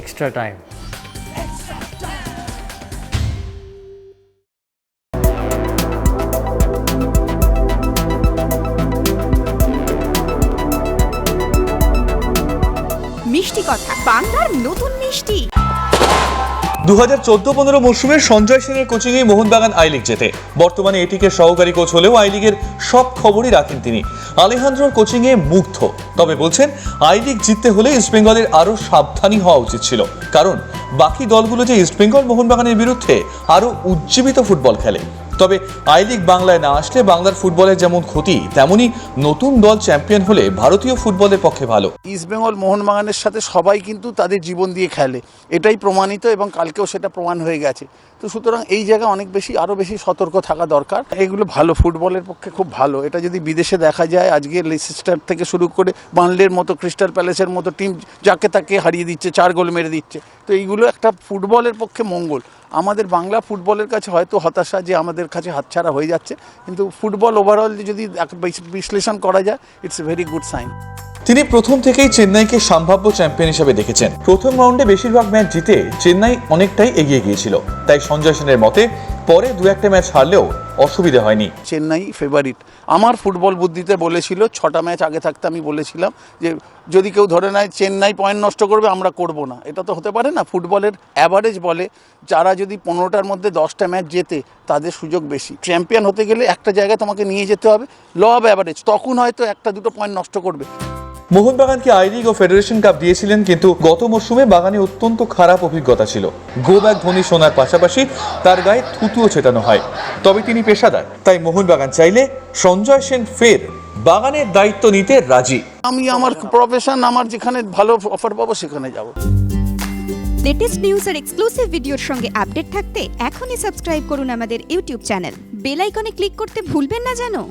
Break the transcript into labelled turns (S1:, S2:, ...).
S1: Extra time
S2: মিষ্টি কথা বাংলার নতুন মিষ্টি।
S3: দু হাজার চোদ্দ পনেরো মৌসুমে সঞ্জয় সেনের কোচিংয়ে মোহনবাগান আই লিগ জেতে। বর্তমানে এটিকে সহকারী কোচ হলেও আই লিগের সব খবরই রাখেন তিনি। আলেহান্দ্রোর কোচিংয়ে মুগ্ধ। তবে বলছেন আই লিগ জিততে হলে ইস্টবেঙ্গলের আরও সাবধানী হওয়া উচিত ছিল। কারণ, বাকি দলগুলো যে ইস্টবেঙ্গল মোহনবাগানের বিরুদ্ধে আরও উজ্জীবিত ফুটবল খেলে। তবে আই লিগ বাংলায় না আসলে বাংলার ফুটবলের যেমন ক্ষতি, তেমনি নতুন দল চ্যাম্পিয়ন হলে ভারতীয় ফুটবলের পক্ষে ভালো।
S4: ইস্টবেঙ্গল মোহনবাগানের সাথে সবাই কিন্তু তাদের জীবন দিয়ে খেলে। এটাই প্রমাণিত এবং কালকেও সেটা প্রমাণ হয়ে গেছে। তো সুতরাং এই জায়গায় অনেক বেশি আরও বেশি সতর্ক থাকা দরকার। এগুলো ভালো, ফুটবলের পক্ষে খুব ভালো। এটা যদি বিদেশে দেখা যায়, আজকে লেসেস্টার থেকে শুরু করে বার্নলের মতো, ক্রিস্টাল প্যালেসের মতো টিম যাকে তাকে হারিয়ে দিচ্ছে, চার গোল মেরে দিচ্ছে। তো এইগুলো একটা ফুটবলের পক্ষে মঙ্গল। আমাদের বাংলা ফুটবলের কাছে হয়তো হতাশা যে আমাদের কাছে হাতছাড়া হয়ে যাচ্ছে, কিন্তু ফুটবল ওভারঅল যদি বিশ্লেষণ করা যায় it's a very good sign
S3: তিনি প্রথম থেকেই চেন্নাইকে সম্ভাব্য চ্যাম্পিয়ন হিসেবে দেখেছেন। প্রথম রাউন্ডে বেশিরভাগ ম্যাচ জিতে চেন্নাই অনেকটাই এগিয়ে গিয়েছিল। তাই সঞ্জয় সেনের মতে পরে দু একটা ম্যাচ হারলেও অসুবিধা হয়নি।
S4: চেন্নাই ফেভারিট আমার ফুটবল বুদ্ধিতে বলেছিল, ছটা ম্যাচ আগে থাকতে আমি বলেছিলাম যে, যদি কেউ ধরে নেয় চেন্নাই পয়েন্ট নষ্ট করবে, আমরা করব না। এটা তো হতে পারে না ফুটবলের অ্যাভারেজ বলে যারা যদি পনেরোটার মধ্যে দশটা ম্যাচ জেতে, তাদের সুযোগ বেশি। চ্যাম্পিয়ন হতে গেলে একটা জায়গায় তোমাকে নিয়ে যেতে হবে ল অফ অ্যাভারেজ তখন হয়তো একটা দুটো পয়েন্ট নষ্ট করবে।
S3: মোহনবাগানকে আই লিগ ও ফেডারেশন কাপ দিয়েছিলেন কিন্তু গত মরশুমে বাগানে অত্যন্ত খারাপ অভিজ্ঞতা ছিল। গো ব্যাক ধোনি শোনার পাশাপাশি তার গায়ে থুতুও ছেটানো হয়। তবে তিনি পেশাদার। তাই মোহনবাগান চাইলে সঞ্জয় সেন ফের বাগানের দায়িত্ব নিতে রাজি।
S4: আমি আমার প্রফেশন আমার যেখানে ভালো অফার পাবো সেখানে যাব।
S2: লেটেস্ট নিউজ আর এক্সক্লুসিভ ভিডিওর সঙ্গে আপডেট থাকতে এখনই সাবস্ক্রাইব করুন আমাদের ইউটিউব চ্যানেল বেল আইকনে ক্লিক করতে ভুলবেন না জানো